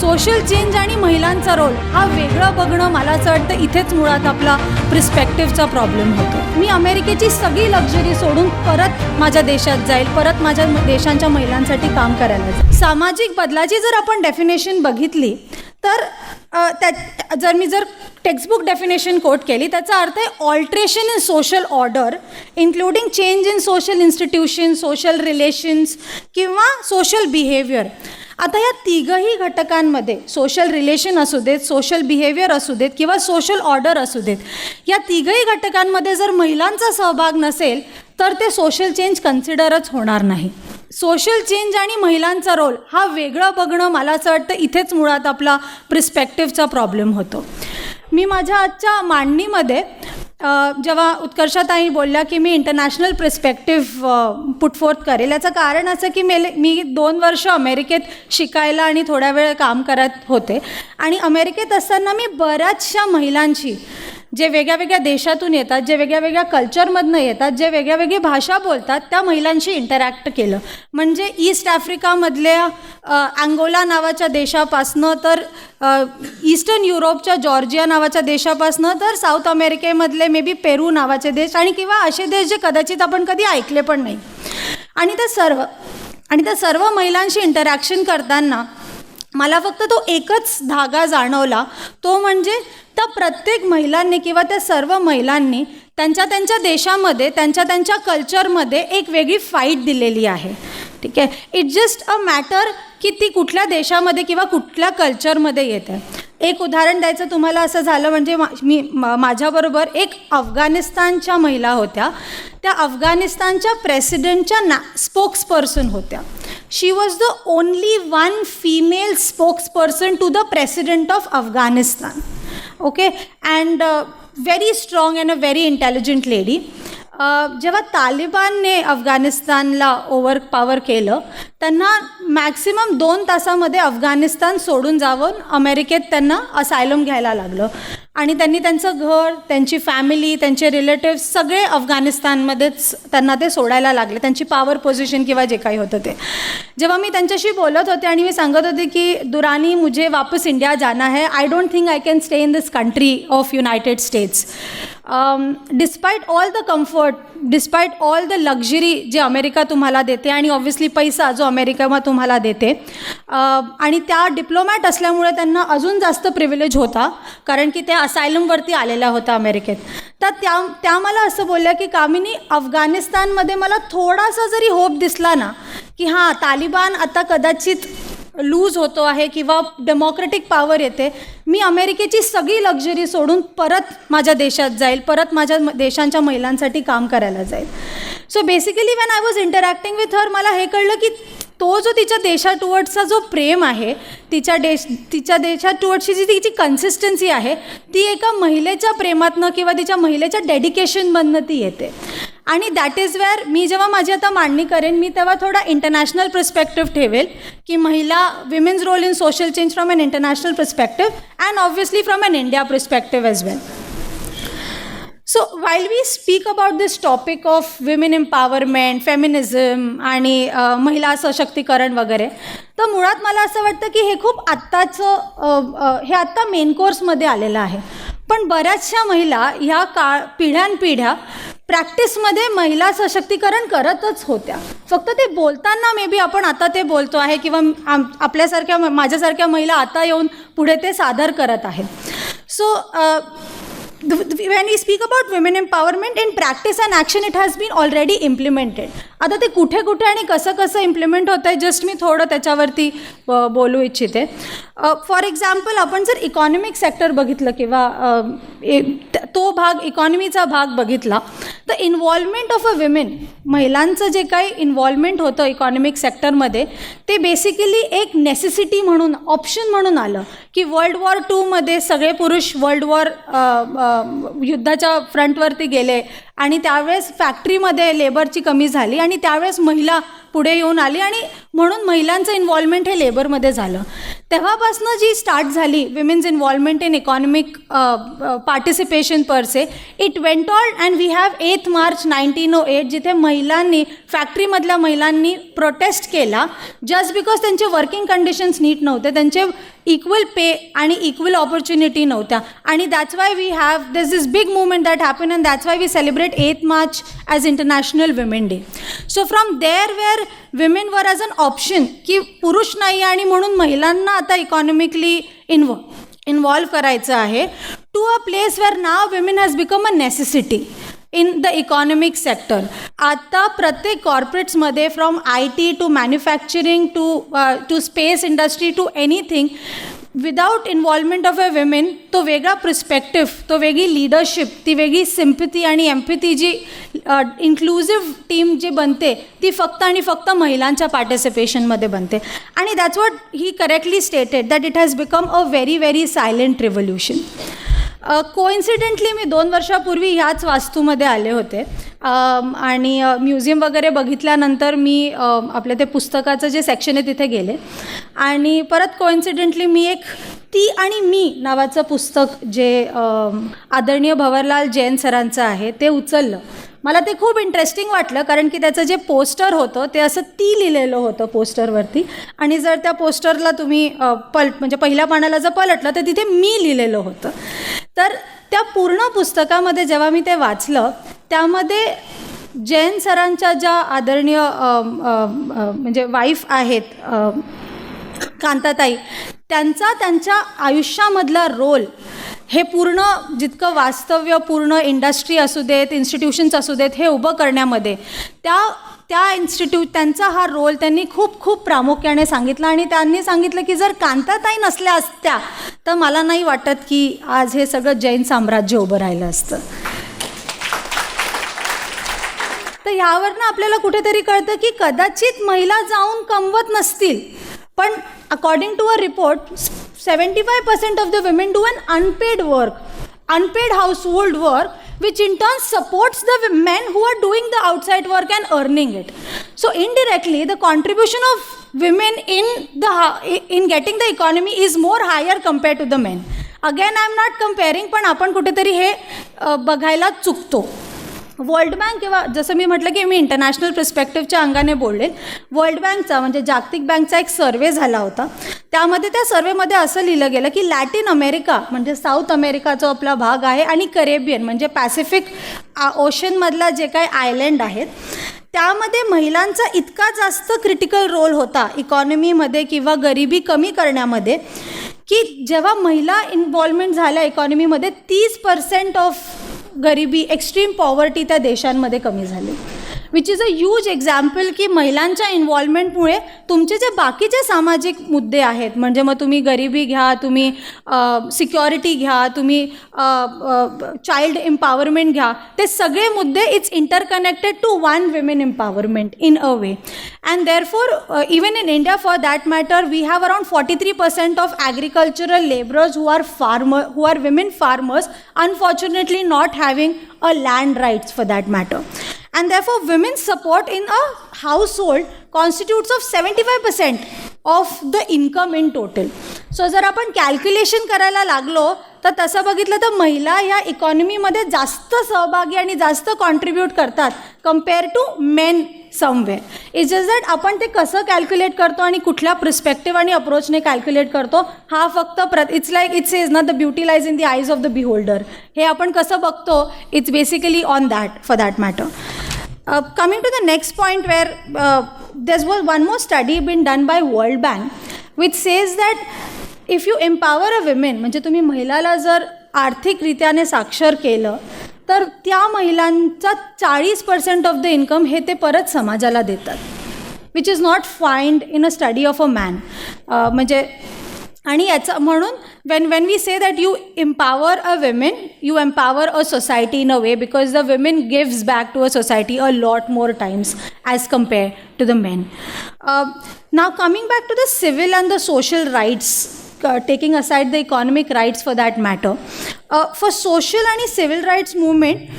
Social change आणि महिलांचा role हा वेगळं बघणं मला असं वाटतं इथेच मुळात आपला प्रिस्पेक्टिव्हचा प्रॉब्लेम होतो. मी अमेरिकेची सगळी लक्झरी सोडून परत माझ्या देशात जाईल परत माझ्या देशांच्या महिलांसाठी काम करायला जाईल. सामाजिक बदलाची जर आपण डेफिनेशन बघितली तर त्या जर मी जर टेक्स्टबुक डेफिनेशन कोट केली त्याचा अर्थ आहे alteration in social order including change in social institution social relations किंवा सोशल बिहेवियर आता या तिघही घटकांमध्ये सोशल रिलेशन असू देत सोशल बिहेवियर असू देत किंवा सोशल ऑर्डर असू देत या तिघही घटकांमध्ये जर महिलांचा सहभाग नसेल तर ते सोशल चेंज कन्सिडरच होणार नाही. सोशल चेंज आणि महिलांचा रोल हा वेगळं बघणं मला असं वाटतं इथेच मुळात आपला प्रिस्पेक्टिव्हचा प्रॉब्लेम होतो. मी माझ्या आजच्या मांडणीमध्ये जेव्हा उत्कर्षाताई बोलल्या की मी इंटरनॅशनल प्रिस्पेक्टिव्ह पुटफोर्थ करेल याचं कारण असं की मेले मी दोन वर्ष अमेरिकेत शिकायला आणि थोड्या वेळ काम करत होते. आणि अमेरिकेत असताना मी बऱ्याचशा महिलांशी जे वेगळ्या वेगळ्या देशातून येतात जे वेगळ्या वेगळ्या कल्चरमधनं येतात जे वेगळ्या वेगळी भाषा बोलतात त्या महिलांशी इंटरॅक्ट केलं. म्हणजे ईस्ट आफ्रिकामधल्या अँगोला नावाच्या देशापासनं तर ईस्टर्न युरोपच्या जॉर्जिया नावाच्या देशापासनं तर साऊथ अमेरिकेमधले मे बी पेरू नावाचे देश आणि किंवा असे देश जे कदाचित आपण कधी ऐकले पण नाही. आणि ते सर्व आणि त्या सर्व महिलांशी इंटरॅक्शन करताना मला फक्त तो एकच धागा जाणवला. तो म्हणजे त्या प्रत्येक महिलांनी किंवा त्या सर्व महिलांनी त्यांच्या त्यांच्या देशामध्ये त्यांच्या त्यांच्या कल्चरमध्ये एक वेगळी फाईट दिलेली आहे. ठीक आहे? इट जस्ट अ मॅटर की ती कुठल्या देशामध्ये किंवा कुठल्या कल्चरमध्ये येते. एक उदाहरण द्यायचं तुम्हाला असं झालं म्हणजे मा- मी माझ्याबरोबर एक अफगाणिस्तानच्या महिला होत्या. त्या अफगाणिस्तानच्या प्रेसिडेंटच्या ना स्पोक्सपर्सन होत्या. She was the only one female spokesperson to the president of Afghanistan okay and very strong and a very intelligent lady जेव्हा तालिबानने अफगाणिस्तानला ओव्हर पॉवर केलं त्यांना मॅक्सिमम दोन तासामध्ये अफगाणिस्तान सोडून जावून अमेरिकेत त्यांना असायलम घ्यायला लागलं. आणि त्यांनी त्यांचं घर त्यांची फॅमिली त्यांचे रिलेटिव्ह सगळे अफगाणिस्तानमध्येच त्यांना ते सोडायला लागले. त्यांची पॉवर पोझिशन किंवा जे काही होतं ते. जेव्हा मी त्यांच्याशी बोलत होते आणि मी सांगत होते की दुरानी मुझे वापस इंडिया जाना है. I don't think I can stay in this country of United States despite all the comfort despite all the luxury जे अमेरिका तुम्हाला देते आणि ऑब्व्हियसली पैसा जो अमेरिका तुम्हाला देते uh, आणि त्या डिप्लोमॅट असल्यामुळे त्यांना अजून जास्त प्रिव्हिलेज होता कारण की त्या असायलमवरती आलेला होता अमेरिकेत. तर त्या त्या मला असं बोलल्या की कामिनी अफगाणिस्तानमध्ये मला थोडासा जरी होप दिसला ना की हां तालिबान आता कदाचित लूज होतो आहे किंवा डेमोक्रेटिक पॉवर येते मी अमेरिकेची सगळी लक्झरी सोडून परत माझ्या देशात जाईल परत माझ्या देशांच्या महिलांसाठी काम करायला जाईल. So basically when I was interacting with her मला हे कळलं की तो जो तिच्या देशाटुवटचा जो प्रेम आहे तिच्या देश तिच्या देशाटुवटची जी तिची कन्सिस्टन्सी आहे ती एका महिलेच्या प्रेमातनं किंवा तिच्या महिलेच्या डेडिकेशनमधनं ती येते. आणि दॅट इज वेअर मी जेव्हा माझी आता मांडणी करेन मी तेव्हा थोडा इंटरनॅशनल पर्स्पेक्टिव्ह ठेवेल की महिला women's role in social change from an international perspective and obviously from an India perspective as well so while we speak about this topic of women empowerment feminism आणि महिला सशक्तीकरण वगैरे तर मुळात मला असं वाटतं की हे खूप आत्ताचं हे आत्ता मेन कोर्समध्ये आलेलं आहे. पण बऱ्याचशा महिला ह्या काळ पिढ्यानपिढ्या प्रॅक्टिसमध्ये महिला सशक्तीकरण करतच होत्या. फक्त ते बोलताना मे बी आपण आता ते बोलतो आहे किंवा आम आपल्यासारख्या माझ्यासारख्या महिला आता येऊन पुढे ते सादर करत आहेत. So when we speak about women empowerment in practice and action it has been already implemented आता ते कुठे कुठे आणि कसं कसं इम्प्लिमेंट होतं आहे जस्ट मी थोडं त्याच्यावरती बोलू इच्छिते. फॉर एक्झाम्पल आपण जर इकॉनॉमिक सेक्टर बघितलं किंवा तो भाग इकॉनॉमीचा भाग बघितला तर इन्व्हॉल्वमेंट ऑफ अ विमेन महिलांचं जे काही इन्व्हॉल्वमेंट होतं इकॉनॉमिक सेक्टरमध्ये ते बेसिकली एक नेसेसिटी म्हणून ऑप्शन म्हणून आलं. की वर्ल्ड वॉर टूमध्ये सगळे पुरुष वर्ल्ड वॉर युद्धाच्या फ्रंटवरती गेले आणि त्यावेळेस फॅक्टरीमध्ये लेबरची कमी झाली आणि त्यावेळेस महिला पुढे येऊन आली आणि म्हणून महिलांचं इन्व्हॉल्वमेंट हे लेबरमध्ये झालं. तेव्हापासनं जी स्टार्ट झाली women's involvement in economic participation per se it went all and we have eighth March nineteen O eight जिथे महिलांनी फॅक्टरीमधल्या महिलांनी प्रोटेस्ट केला. जस्ट बिकॉज त्यांचे वर्किंग कंडिशन्स नीट नव्हते त्यांचे इक्वल पे आणि इक्वल ऑपॉर्च्युनिटी नव्हत्या. आणि that's why we have this is big movement that happen and that's why we celebrate eighth March as international women day so from there where women were as an option की पुरुष नाही आणि म्हणून महिलांना आता economically इन्वॉ involve करायचं आहे. To a place where now women has become a necessity in the economic sector आता प्रत्येक कॉर्पोरेट्समध्ये from I T to manufacturing to to space industry to anything without involvement of a women तो वेगळा प्रिस्पेक्टिव्ह तो वेगळी leadership ती वेगळी sympathy आणि empathy जी uh, इन्क्लुझिव्ह टीम जी बनते ती फक्त आणि फक्त महिलांच्या पार्टिसिपेशनमध्ये बनते. आणि that's what he correctly stated that it has become a very very silent revolution coincidentally मी दोन वर्षापूर्वी ह्याच वास्तूमध्ये आले होते. आणि म्युझियम वगैरे बघितल्यानंतर मी आपल्या आपलं ते पुस्तकाचं जे सेक्शन आहे तिथे गेले. आणि परत कोइन्सिडेंटली मी एक ती आणि मी नावाचं पुस्तक जे आदरणीय भवरलाल जैन सरांचं आहे ते उचललं. मला ते खूप इंटरेस्टिंग वाटलं कारण की त्याचं जे पोस्टर होतं ते असं ती लिहिलेलं होतं पोस्टरवरती आणि जर त्या पोस्टरला तुम्ही पल म्हणजे पहिल्या पानाला जर पलटलं तर तिथे मी लिहिलेलं होतं. तर त्या पूर्ण पुस्तकामध्ये जेव्हा मी ते वाचलं त्यामध्ये जैन सरांच्या ज्या आदरणीय म्हणजे वाईफ आहेत कांताताई त्यांचा त्यांच्या आयुष्यामधला रोल हे पूर्ण जितकं वास्तव्य पूर्ण इंडस्ट्री असू देत इन्स्टिट्यूशन्स असू देत हे उभं करण्यामध्ये त्या त्या इन्स्टिट्यूट त्यांचा हा रोल त्यांनी खूप खूप प्रामुख्याने सांगितला आणि त्यांनी सांगितलं की जर कांताताई नसल्या असत्या तर मला नाही वाटत की आज हे सगळं जैन साम्राज्य उभं राहिलं असतं. तर ह्यावरनं आपल्याला कुठेतरी कळतं की कदाचित महिला जाऊन कमवत नसतील पण according to a report seventy five percent of the women do an unpaid work unpaid household work which in turn supports the men who are doing the outside work and earning it so indirectly the contribution of women in the in getting the economy is more higher compare to the men again I am not comparing पण आपण कुठेतरी हे बघायला चुकतो. World bank किंवा जसं मी म्हटलं की मी इंटरनॅशनल पर्स्पेक्टिव्हच्या अंगाने बोलले वर्ल्ड बँकचा म्हणजे जागतिक बँकचा एक सर्वे झाला होता. त्यामध्ये त्या सर्वेमध्ये असं लिहिलं गेलं की लॅटिन अमेरिका म्हणजे साऊथ अमेरिका जो आपला भाग आहे आणि करेबियन म्हणजे पॅसिफिक आ- ओशनमधला जे काही आयलँड आहेत त्यामध्ये महिलांचा इतका जास्त क्रिटिकल रोल होता इकॉनॉमीमध्ये किंवा गरिबी कमी करण्यामध्ये की जेव्हा महिला इन्व्हॉल्वमेंट झाल्या इकॉनॉमीमध्ये तीस पर्सेंट ऑफ गरिबी एक्स्ट्रीम पॉवर्टी त्या देशांमध्ये कमी झाली. Which is a huge example की महिलांच्या इन्व्हॉल्वमेंटमुळे तुमचे जे बाकीचे सामाजिक मुद्दे आहेत म्हणजे मग तुम्ही गरिबी घ्या तुम्ही सिक्युरिटी घ्या तुम्ही चाइल्ड एम्पॉवरमेंट घ्या ते सगळे मुद्दे it's interconnected to one women empowerment in a way and therefore even in India for that matter we have around forty three percent of agricultural labourers who are farmer who are women farmers unfortunately not having a land rights for that matter and therefore women's support in a household constitutes of 75% of the income in total. So जर आपण calculation करायला लागलो तर तसं बघितलं तर महिला ह्या इकॉनॉमीमध्ये जास्त सहभागी आणि जास्त कॉन्ट्रीब्यूट करतात compare to men somewhere is just that आपण ते कसं कॅल्क्युलेट करतो आणि कुठल्या प्रिस्पेक्टिव्ह आणि अप्रोचने कॅल्क्युलेट करतो हा फक्त प्र it's like it's is not the beauty lies in the eyes of the beholder हे आपण कसं बघतो? It's basically on that for that matter Uh, coming to the next point where uh, there was one more study been done by World Bank which says that if you empower a women म्हणजे तुम्ही महिलाला जर आर्थिकरित्याने साक्षर केलं तर त्या महिलांचा चाळीस percent of the income हे ते परत समाजाला देतात which is not find in a study of a man म्हणजे आणि याचं म्हणून when when we say that you empower a women you empower a society in a way because the women gives back to a society a lot more times as compare to the men now coming back to the civil and the social rights taking aside the economic rights for that matter uh, for social and civil rights movement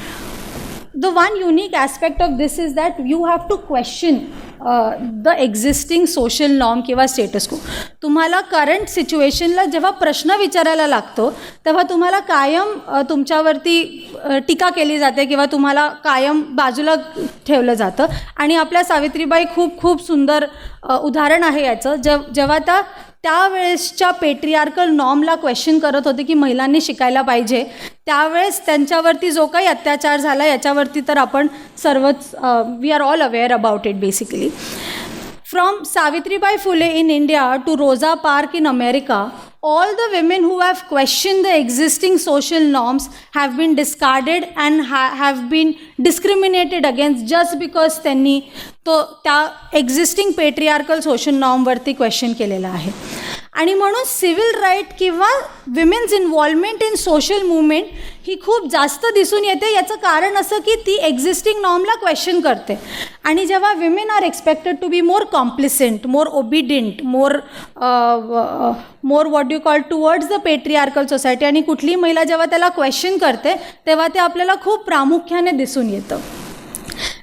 the one unique aspect of this is that you have to the existing social norm किंवा status को तुम्हाला current सिच्युएशनला जेव्हा प्रश्न विचारायला लागतो तेव्हा तुम्हाला कायम तुमच्यावरती टीका केली जाते किंवा तुम्हाला कायम बाजूला ठेवलं जातं. आणि आपल्या सावित्रीबाई खूप खूप सुंदर उदाहरण आहे याचं. जेव जेव्हा त्या त्यावेळेसच्या पेट्रियार्कल नॉर्मला क्वेश्चन करत होते की महिलांनी शिकायला पाहिजे. त्यावेळेस त्यांच्यावरती जो काही अत्याचार झाला याच्यावरती तर आपण सर्वच we are all aware about it basically from Savitribai Phule in India to Rosa Park in America all the women who have question the existing social norms have been discarded and have been discriminated against just because त्यांनी तो त्या existing patriarchal social नॉर्मवरती question केलेला आहे. आणि म्हणून civil right किंवा women's involvement in social movement ही खूप जास्त दिसून येते. याचं कारण असं की ती एक्झिस्टिंग नॉर्मला क्वेश्चन करते. आणि जेव्हा women are expected to be more complacent more obedient more more what you call towards the patriarchal society आणि कुठलीही महिला जेव्हा त्याला क्वेश्चन करते तेव्हा ते आपल्याला खूप प्रामुख्याने दिसून येतं.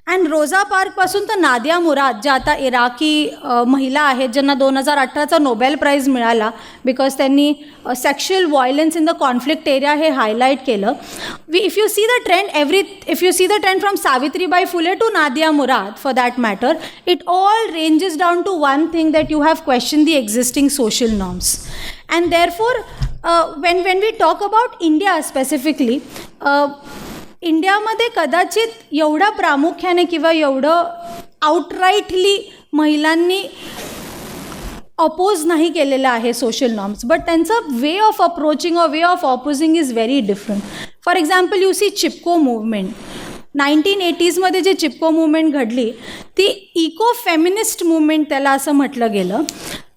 अँड रोझा पार्कपासून तर नादिया मुराद ज्या आता इराकी महिला आहेत ज्यांना दोन हजार अठराचा नोबेल प्राईज मिळाला बिकॉज त्यांनी sexual violence in the conflict area हे हायलाईट केलं. We if you see the trend every if you see the trend from Savitribai Phule to Nadia Murad for that matter it all ranges down to one thing that you have question the existing social norms and therefore when when we talk about India specifically इंडियामध्ये कदाचित एवढं प्रामुख्याने किंवा एवढं आउटराईटली महिलांनी oppose नाही केलेलं आहे सोशल नॉर्म्स बट त्यांचं way of approaching a way of opposing is very different for example you see Chipko movement nineteen एटीजमध्ये जे चिपको मुवमेंट घडली ती इको फेमिनिस्ट मुवमेंट त्याला असं म्हटलं गेलं.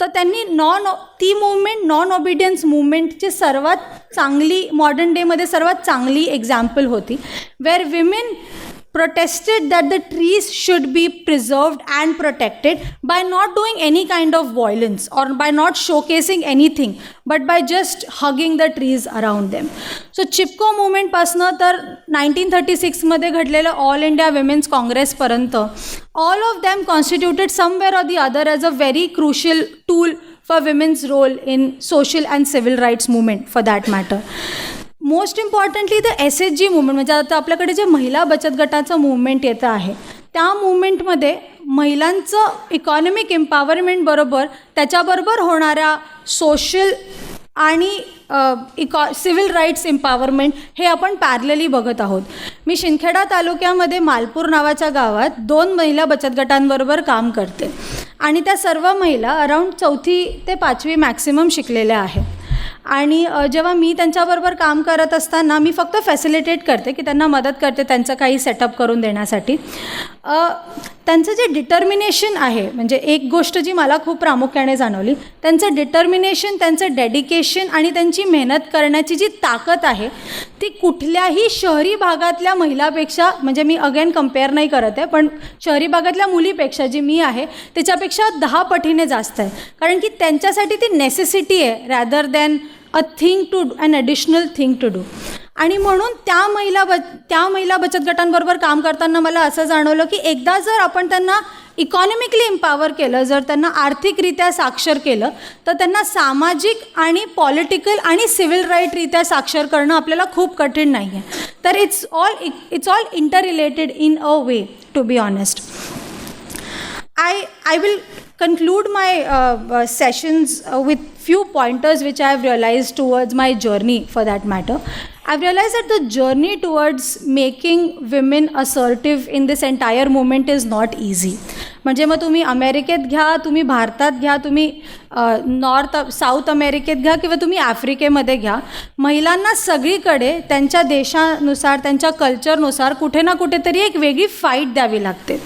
तर त्यांनी नॉन ती मुवमेंट नॉन ओबिडियन्स मुवमेंटची सर्वात चांगली मॉडर्न डेमध्ये सर्वात चांगली एक्झाम्पल होती where women protested that the trees should be preserved and protected by not doing any kind of violence or by not showcasing anything but by just hugging the trees around them so Chipko मुवमेंटपासनं तर nineteen thirty सिक्समध्ये घडलेलं all India women's काँग्रेसपर्यंत all of them constituted somewhere or the other as a very crucial tool for women's role in social and civil rights movement for that matter Most importantly the S H G movement म्हणजे आता आपल्याकडे जे महिला बचत गटाचं movement येतं आहे त्या मुवमेंटमध्ये महिलांचं इकॉनॉमिक एम्पॉवरमेंटबरोबर त्याच्याबरोबर होणाऱ्या सोशल आणि इकॉ सिव्हिल राईट्स एम्पावरमेंट हे आपण पॅरलली बघत आहोत. मी शिंदखेडा तालुक्यामध्ये मालपूर नावाच्या गावात दोन महिला बचत गटांबरोबर काम करते. आणि त्या सर्व महिला अराऊंड चौथी ते पाचवी मॅक्सिमम शिकलेल्या आहेत. आणि जेव्हा मी त्यांच्याबरोबर काम करत असताना मी फक्त फॅसिलिटेट करते की त्यांना मदत करते त्यांचं काही सेटअप करून देण्यासाठी. त्यांचं जे डिटर्मिनेशन आहे म्हणजे एक गोष्ट जी मला खूप प्रामुख्याने जाणवली त्यांचं डिटर्मिनेशन त्यांचं डेडिकेशन आणि त्यांची मेहनत करण्याची जी ताकद आहे ती कुठल्याही शहरी भागातल्या महिलापेक्षा म्हणजे मी अगेन कंपेअर नाही करत आहे पण शहरी भागातल्या मुलीपेक्षा जी मी आहे त्याच्यापेक्षा दहा पटीने जास्त आहे. कारण की त्यांच्यासाठी ती नेसेसिटी आहे rather than a thing to an additional thing to do आणि म्हणून त्या महिला ब त्या महिला बचत गटांबरोबर काम करताना मला असं जाणवलं की एकदा जर आपण त्यांना इकॉनॉमिकली एम्पावर केलं जर त्यांना आर्थिकरित्या साक्षर केलं तर त्यांना सामाजिक आणि पॉलिटिकल आणि सिव्हिल राईटरित्या साक्षर करणं आपल्याला खूप कठीण नाही आहे तर it's all it's all inter related in a way to be honest I, I will conclude my uh, uh, sessions uh, with few pointers which I have realized towards my journey for that matter. I've realized that the journey towards making women assertive in this entire movement is not easy. म्हणजे मग तुम्ही अमेरिकेत घ्या तुम्ही भारतात घ्या तुम्ही north south अमेरिकेत घ्या किंवा तुम्ही आफ्रिकेमध्ये घ्या महिलांना सगळीकडे त्यांच्या देशानुसार त्यांच्या कल्चरनुसार कुठे ना कुठेतरी एक वेगळी फाईट द्यावी लागते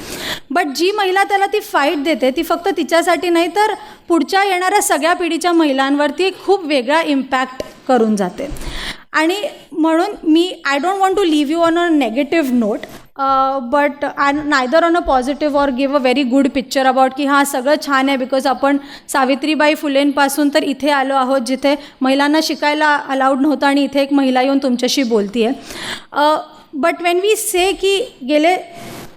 बट जी महिला त्याला ती फाईट देते ती फक्त तिच्यासाठी नाही तर पुढच्या येणाऱ्या सगळ्या पिढीच्या महिलांवरती एक खूप वेगळा इम्पॅक्ट करून जाते आणि म्हणून मी I don't want to leave you on a negative note but I neither on a positive or give a very good picture about की हां सगळं छान आहे बिकॉज आपण सावित्रीबाई फुलेंपासून तर इथे आलो आहोत जिथे महिलांना शिकायला अलाउड नव्हतं आणि इथे एक महिला येऊन तुमच्याशी बोलती आहे बट वेन वी से की गेले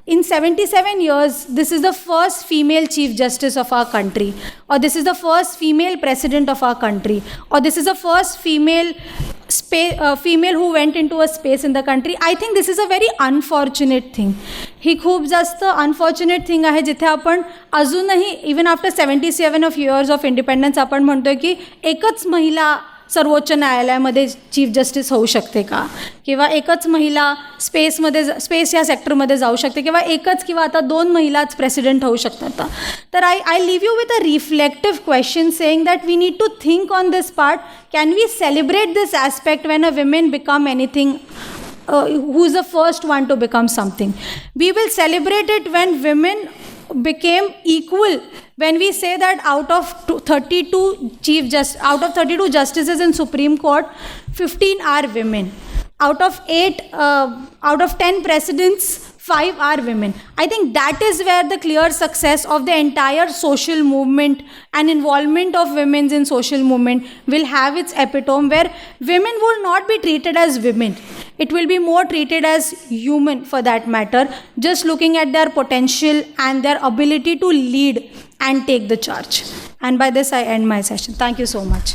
in 77 years, this is the first female chief justice of our country, or this is the first female president of our country, or this is the first female स्पे female who went in to a space in the country I think this is a very unfortunate thing ही खूप जास्त unfortunate thing आहे जिथे आपण अजूनही even after seventy seven of years of independence आपण म्हणतो की एकच महिला सर्वोच्च न्यायालयामध्ये चीफ जस्टिस होऊ शकते का? किंवा एकच महिला स्पेसमध्ये स्पेस या सेक्टरमध्ये जाऊ शकते किंवा एकच किंवा आता दोन महिलाच प्रेसिडेंट होऊ शकतात तर I I leave you with a reflective question saying that we need to think on this part can we celebrate this aspect when a women become anything who is the first one to become something we will celebrate it when women became equal. When we say that out of 32 chief just out of 32 justices in Supreme Court, 15 are women. Out of eight, uh, out of 10 presidents, five are women. I think that is where the clear success of the entire social movement and involvement of women in social movement will have its epitome where women will not be treated as women. It will be more treated as human for that matter, just looking at their potential and their ability to lead and take the charge. And by this, I end my session. Thank you so much.